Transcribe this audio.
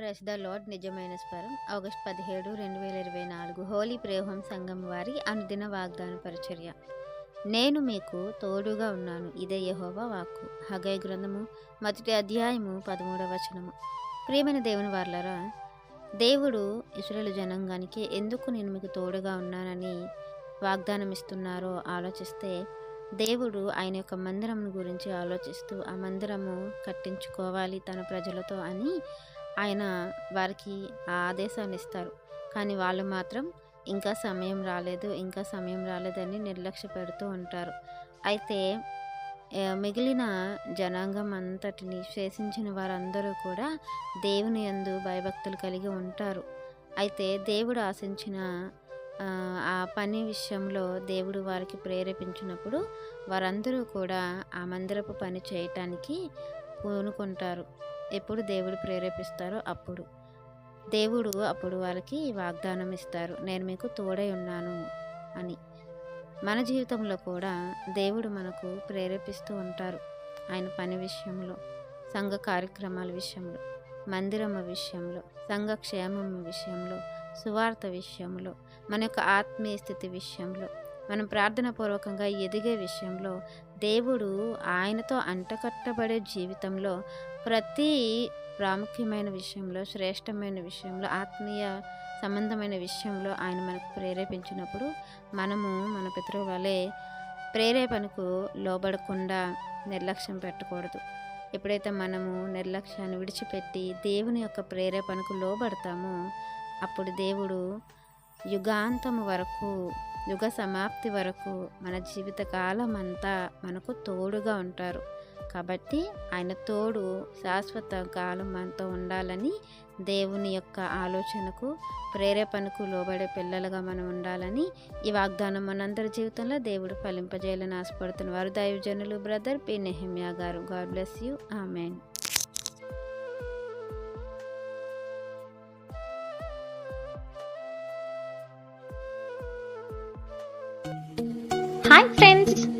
Press the lord నిజమైన స్వరం August పదిహేడు రెండు వేల ఇరవై నాలుగు హోలీ ప్రేహం సంఘం వారి అనుదిన వాగ్దాన పరిచర్య. నేను మీకు తోడుగా ఉన్నాను ఇదే యహోవా వాక్కు. హగై గ్రంథము మొదటి అధ్యాయము పదమూడవ వచనము. ప్రియమైన దేవుని వార్లరా దేవుడు ఇసురలు జనాంగానికి ఎందుకు నేను మీకు తోడుగా ఉన్నానని వాగ్దానం ఇస్తున్నారో ఆలోచిస్తే దేవుడు ఆయన యొక్క మందిరం గురించి ఆలోచిస్తూ ఆ మందిరము కట్టించుకోవాలి తన ప్రజలతో అని ఆయన వారికి ఆ ఆదేశాన్ని ఇస్తారు. కానీ వాళ్ళు మాత్రం ఇంకా సమయం రాలేదు ఇంకా సమయం రాలేదని నిర్లక్ష్య పెడుతూ ఉంటారు. అయితే మిగిలిన జనాంగం అంతటిని శేషించిన వారందరూ కూడా దేవుని యందు భయభక్తులు కలిగి ఉంటారు. అయితే దేవుడు ఆశించిన ఆ పని విషయంలో దేవుడు వారికి ప్రేరేపించినప్పుడు వారందరూ కూడా ఆ మందిరపు పని చేయటానికి పూనుకుంటారు. ఎప్పుడు దేవుడు ప్రేరేపిస్తారో అప్పుడు. దేవుడు అప్పుడు వాళ్ళకి వాగ్దానం ఇస్తారు నేను మీకు తోడై ఉన్నాను అని. మన జీవితంలో కూడా దేవుడు మనకు ప్రేరేపిస్తూ ఉంటారు. ఆయన పని విషయంలో సంఘ కార్యక్రమాల విషయంలో మందిరమ విషయంలో సంఘ క్షేమం విషయంలో సువార్త విషయంలో మన యొక్క ఆత్మీయ స్థితి విషయంలో మనం ప్రార్థన పూర్వకంగా ఎదిగే విషయంలో దేవుడు ఆయనతో అంటకట్టబడే జీవితంలో ప్రతి ప్రాముఖ్యమైన విషయంలో శ్రేష్టమైన విషయంలో ఆత్మీయ సంబంధమైన విషయంలో ఆయన మనకు ప్రేరేపించినప్పుడు మనము మన పితృ వలె ప్రేరేపణకు లోబడకుండా నిర్లక్ష్యం పెట్టకూడదు. ఎప్పుడైతే మనము నిర్లక్ష్యాన్ని విడిచిపెట్టి దేవుని యొక్క ప్రేరేపణకు లోబడతామో అప్పుడు దేవుడు యుగాంతము వరకు యుగ సమాప్తి వరకు మన జీవిత కాలం అంతా మనకు తోడుగా ఉంటారు. కాబట్టి ఆయన తోడు శాశ్వత కాలం మనతో ఉండాలని దేవుని యొక్క ఆలోచనకు ప్రేరేపణకు లోబడే పిల్లలుగా మనం ఉండాలని ఈ వాగ్దానం మనందరి జీవితంలో దేవుడు ఫలింపజేయాలని ఆశపడుతున్న వారు దైవజనులు బ్రదర్ పి. నెహిమ్యా గారు. God bless you. Amen. Hi friends.